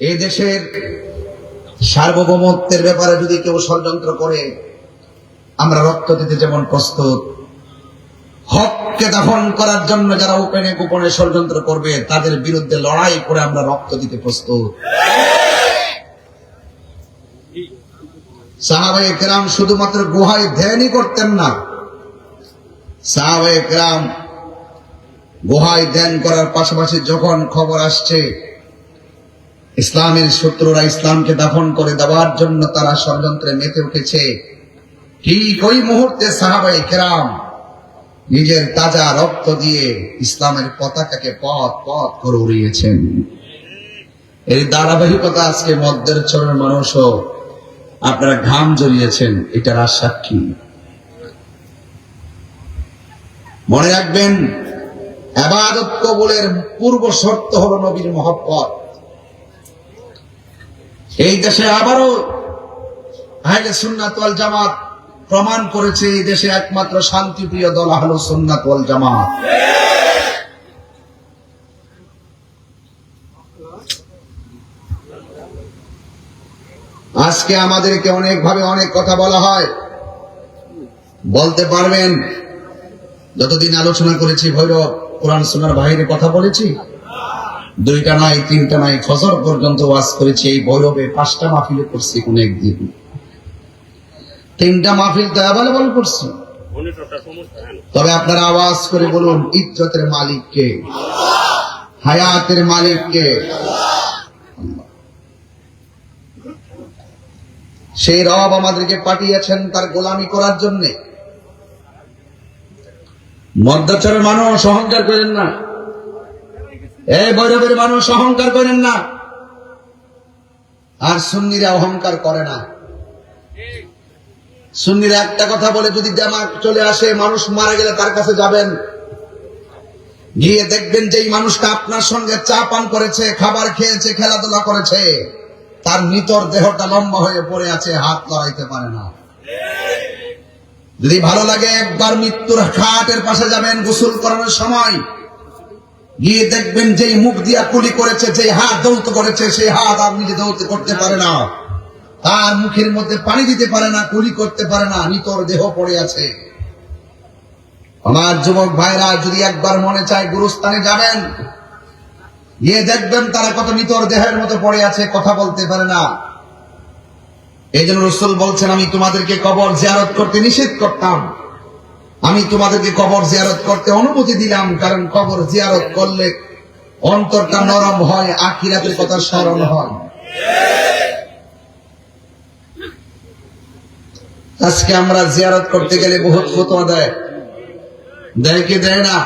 এই দেশের সার্বভৌমত্বের ব্যাপারে যদি কেউ ষড়যন্ত্র করে, আমরা রক্ত দিতে যেমন প্রস্তুত। হককে দাফন করার জন্য যারা ওপেনে গোপনে ষড়যন্ত্র করবে, তাদের বিরুদ্ধে লড়াই করে আমরা রক্ত দিতে প্রস্তুত। সাহাবায়ে গ্রাম শুধুমাত্র গুহায় ধ্যানই করতেন না। সাহাবায়ে গ্রাম গুহায় ধ্যান করার পাশাপাশি যখন খবর আসছে ইসলামের শত্রুরা ইসলামকে দাফন করে দেওয়ার জন্য তারা ষড়যন্ত্রে মেতে উঠেছে। ঠিক ওই মুহূর্তে সাহাবাই কেরাম নিজের তাজা রক্ত দিয়ে ইসলামের পতাকাকে পথ পথ করে উড়িয়েছেন। এই ধারাবাহিকতা আজকে মধ্যের চরের মানুষও আপনারা ঘাম জড়িয়েছেন, এটার আসাক্ষী মনে রাখবেন আবাদত কবুলের পূর্ব শর্ত হল নবীর মহব্বত। এই দেশে আবারও আহলে সুন্নাত ওয়াল জামাত প্রমাণ করেছে, এই দেশে একমাত্র শান্তিপ্রিয় দল হলো সুন্নাত ওয়াল জামাত। আজকে আমাদেরকে অনেক ভাবে অনেক কথা বলা হয়। বলতে পারবেন, যতদিন আলোচনা করেছি, ভৈরব, কোরআন সোনার বাইরে কথা বলেছি। দুইটা নাই, তিনটা নাই, ফজর পর্যন্ত ওয়াজ করেছি, এই ভৈরবে পাঁচটা মাহফিলে করছি কোন একদিন। তিনটা মাহফিল তো অ্যাভেলেবল করছি। তবে আপনারা আওয়াজ করে বলুন, ইজ্জতের মালিককে হায়াতের মালিককে সেই রব আমাদেরকে পাঠিয়েছেন তার গোলামি করার জন্যে। মধ্যাচরের মানুষ, অহংকার করেন না। এই বৈরবের মানুষ অহংকার করেন না। আর সুন্নিরা অহংকার করে না। সুন্নিরা একটা কথা বলে, যদি জামাত চলে আসে, মানুষ মারা গেলে তার কাছে যাবেন। গিয়ে দেখবেন যে এই মানুষটা আপনার সঙ্গে চা পান করেছে, খাবার খেয়েছে, খেলাধুলা করেছে। তার নিতর দেহটা লম্বা হয়ে পড়ে আছে, হাত লড়াইতে পারে না। যদি ভালো লাগে, একবার মৃত্যুর খাটের পাশে যাবেন গোসল করানোর সময়। গিয়ে দেখবেন যেই মুখ দিয়া কুলি করেছে যে হাত দৌত করেছে, সেই হাত আর নিজে দৌত করতে পারে না। তার মুখের মধ্যে পানি দিতে পারে না, কুলি করতে পারে না, নিতর দেহ পড়ে আছে। আমার যুবক ভাইরা, যদি একবার মনে চায় গুরুস্থানে যাবেন, গিয়ে দেখবেন তারা কত নিতর দেহের মতো পড়ে আছে, কথা বলতে পারে না। এই জন্য রসুল বলছেন, আমি তোমাদেরকে কবর জিয়ারত করতে নিষেধ করতাম। আমি তোমাদেরকে কবর জিয়ারত করতে অনুমতি দিলাম, কারণ কবর জিয়ারত করলে অন্তরটা নরম হয়, আখিরাতের কথা স্মরণ হয়। আজকে আমরা জিয়ারত করতে গেলে বহুত ফতোয়া দেয়। দেয় কি দেয় না?